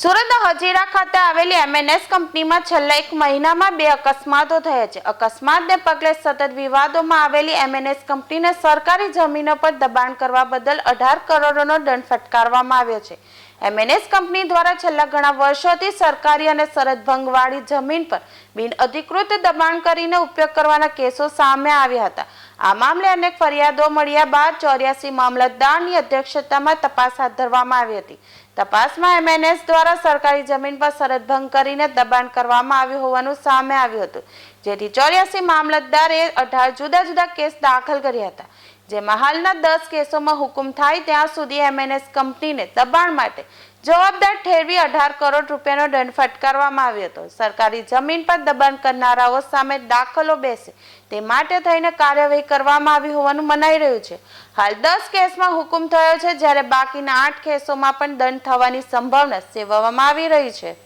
સુરતના હજીરા ખાતે આવેલી એમએનએસ કંપનીમાં છેલ્લા એક મહિનામાં બે અકસ્માતો થયા છે. અકસ્માતને પગલે સતત વિવાદોમાં આવેલી એમએનએસ કંપનીને સરકારી જમીનો પર દબાણ કરવા બદલ અઢાર કરોડનો દંડ ફટકારવામાં આવ્યો છે. એમએનએસ કંપની દ્વારા છેલ્લા ઘણા વર્ષોથી સરકારી અને સરહદ ભંગવાળી જમીન પર બિન અધિકૃત દબાણ કરીને ઉપયોગ કરવાના કેસો સામે આવ્યા હતા. આ મામલે અનેક ફરિયાદો મળ્યા બાદ ચોર્યાસી મામલતદારની અધ્યક્ષતામાં તપાસ હાથ ધરવામાં આવી હતી. તપાસમાં એમએનએસ દ્વારા સરકારી જમીન પર સરહદ ભંગ કરીને દબાણ કરવામાં આવ્યું હોવાનું સામે આવ્યું હતું. જેથી ચોર્યાસી મામલતદારે અઢાર જુદા જુદા કેસ દાખલ કર્યા હતા. જેમાં હાલના દસ કેસોમાં હુકુમ થાય ત્યાં સુધી એમએનએસ કંપનીને દબાણ માટે જવાબદાર ઠેરવી અઢાર કરોડ રૂપિયાનો દંડ ફટકારવામાં આવ્યો હતો. સરકારી જમીન પર દબાણ કરનારાઓ સામે દાખલો બેસે તે માટે થઈને કાર્યવાહી કરવામાં આવી હોવાનું મનાઈ રહ્યું છે. હાલ દસ કેસમાં હુકુમ થયો છે, જ્યારે બાકીના આઠ કેસોમાં પણ દંડ થવાની સંભાવના સેવવામાં આવી રહી છે.